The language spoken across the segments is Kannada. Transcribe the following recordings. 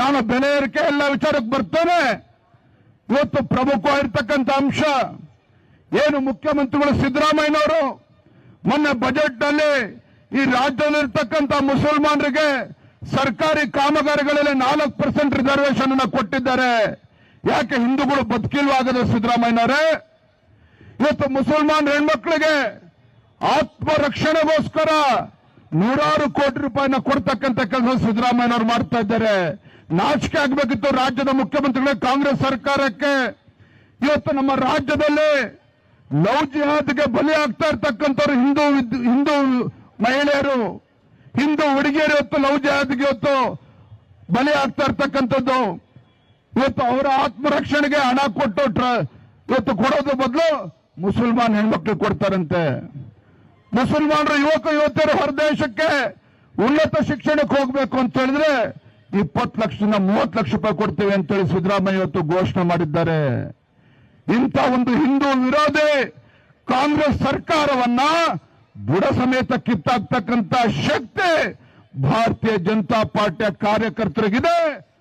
ನಾನು ಬೆಲೆ ಏರಿಕೆ ಎಲ್ಲ ವಿಚಾರಕ್ಕೆ ಬರ್ತೇನೆ. ಇವತ್ತು ಪ್ರಮುಖವಾಗಿರ್ತಕ್ಕಂಥ ಅಂಶ ಏನು ಮುಖ್ಯಮಂತ್ರಿಗಳು ಸಿದ್ದರಾಮಯ್ಯನವರು, ಮೊನ್ನೆ ಬಜೆಟ್ನಲ್ಲಿ ಈ ರಾಜ್ಯದಲ್ಲಿರ್ತಕ್ಕಂಥ ಮುಸಲ್ಮಾನರಿಗೆ ಸರ್ಕಾರಿ ಕಾಮಗಾರಿಗಳಲ್ಲಿ ನಾಲ್ಕು ಪರ್ಸೆಂಟ್ ರಿಸರ್ವೇಶನ್ ಅನ್ನ ಕೊಟ್ಟಿದ್ದಾರೆ. ಯಾಕೆ ಹಿಂದೂಗಳು ಬದುಕಿಲ್ವಾಗದ ಸಿದ್ದರಾಮಯ್ಯನವರೇ? ಇವತ್ತು ಮುಸಲ್ಮಾನ್ ಹೆಣ್ಮಕ್ಳಿಗೆ ಆತ್ಮರಕ್ಷಣೆಗೋಸ್ಕರ ನೂರಾರು ಕೋಟಿ ರೂಪಾಯಿನ ಕೊಡ್ತಕ್ಕಂಥ ಕೆಲಸ ಸಿದ್ದರಾಮಯ್ಯನವರು ಮಾಡ್ತಾ ಇದ್ದಾರೆ. ನಾಚಿಕೆ ಆಗಬೇಕಿತ್ತು ರಾಜ್ಯದ ಮುಖ್ಯಮಂತ್ರಿಗಳೇ, ಕಾಂಗ್ರೆಸ್ ಸರ್ಕಾರಕ್ಕೆ. ಇವತ್ತು ನಮ್ಮ ರಾಜ್ಯದಲ್ಲಿ ಲವ್ ಜಿಹಾದ್ಗೆ ಬಲಿ ಆಗ್ತಾ ಇರ್ತಕ್ಕಂಥವ್ರು ಹಿಂದೂ ಹಿಂದೂ ಮಹಿಳೆಯರು, ಹಿಂದೂ ಹುಡುಗಿಯರು ಇವತ್ತು ಲವ್ ಜಿಹಾದ್ಗೆ ಇವತ್ತು ಬಲಿ ಆಗ್ತಾ ಇರ್ತಕ್ಕಂಥದ್ದು. ಇವತ್ತು ಅವರ ಆತ್ಮರಕ್ಷಣೆಗೆ ಹಣ ಕೊಟ್ಟು ಇವತ್ತು ಕೊಡೋದು ಬದಲು ಮುಸಲ್ಮಾನ್ ಹೆಣ್ಮಕ್ಳು ಕೊಡ್ತಾರಂತೆ. ಮುಸಲ್ಮಾನರು ಯುವಕ, ಯುವತಿಯರು ಹೊರದೇಶಕ್ಕೆ ಉನ್ನತ ಶಿಕ್ಷಣಕ್ಕೆ ಹೋಗ್ಬೇಕು ಅಂತ ಹೇಳಿದ್ರೆ ಇಪ್ಪತ್ತು ಲಕ್ಷದಿಂದ ಮೂವತ್ತು ಲಕ್ಷ ರೂಪಾಯಿ ಕೊಡ್ತೇವೆ ಅಂತೇಳಿ ಸಿದ್ದರಾಮಯ್ಯ ಇವತ್ತು ಘೋಷಣೆ ಮಾಡಿದ್ದಾರೆ. ಇಂಥ ಒಂದು ಹಿಂದೂ ವಿರೋಧಿ ಕಾಂಗ್ರೆಸ್ ಸರ್ಕಾರವನ್ನ ಬುಡ ಸಮೇತ ಕಿತ್ತಾಕ್ತಕ್ಕಂತ ಶಕ್ತಿ ಭಾರತೀಯ ಜನತಾ ಪಾರ್ಟಿಯ ಕಾರ್ಯಕರ್ತರಿಗಿದೆ.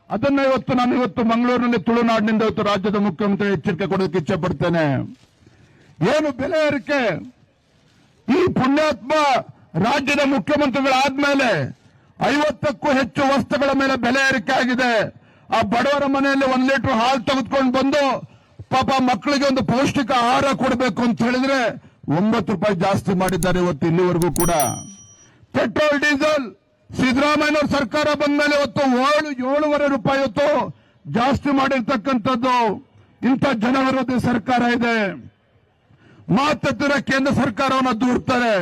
ಅದನ್ನ ಇವತ್ತು ನಾನು ಇವತ್ತು ಮಂಗಳೂರಿನಲ್ಲಿ ತುಳುನಾಡಿನಿಂದ ಇವತ್ತು ರಾಜ್ಯದ ಮುಖ್ಯಮಂತ್ರಿ ಎಚ್ಚರಿಕೆ ಕೊಡೋದಕ್ಕೆ ಇಚ್ಛೆ ಪಡ್ತೇನೆ. ಏನು ಬೆಲೆ ಏರಿಕೆ? ಈ ಪುಣ್ಯಾತ್ಮ ರಾಜ್ಯದ ಮುಖ್ಯಮಂತ್ರಿಗಳಾದ್ಮೇಲೆ ಐವತ್ತಕ್ಕೂ ಹೆಚ್ಚು ವಸ್ತುಗಳ ಮೇಲೆ ಬೆಲೆ ಏರಿಕೆ ಆಗಿದೆ ಆ ಬಡವರ ಮನೆಯಲ್ಲಿ ಒಂದ್ ಲೀಟರ್ ಹಾಲು ತೆಗೆದುಕೊಂಡು ಬಂದು ಪಾಪ ಮಕ್ಕಳಿಗೆ ಒಂದು ಪೌಷ್ಟಿಕ ಆಹಾರ ಕೊಡಬೇಕು ಅಂತ ಹೇಳಿದ್ರೆ ಒಂಬತ್ತು ರೂಪಾಯಿ ಜಾಸ್ತಿ ಮಾಡಿದ್ದಾರೆ ಇವತ್ತು ಇಲ್ಲಿವರೆಗೂ ಕೂಡ. ಪೆಟ್ರೋಲ್, ಡೀಸೆಲ್, ಸಿದ್ದರಾಮಯ್ಯ ಸರ್ಕಾರ ಬಂದ ಮೇಲೆ ಇವತ್ತು ಏಳು, ಏಳುವರೆ ರೂಪಾಯಿ ಇವತ್ತು ಜಾಸ್ತಿ ಮಾಡಿರ್ತಕ್ಕಂಥದ್ದು. ಇಂಥ ಜನವಿರೋಧಿ ಸರ್ಕಾರ ಇದೆ. ಮಾತೆತ್ತಿರ ಕೇಂದ್ರ ಸರ್ಕಾರವನ್ನು ದೂರ್ತಾರೆ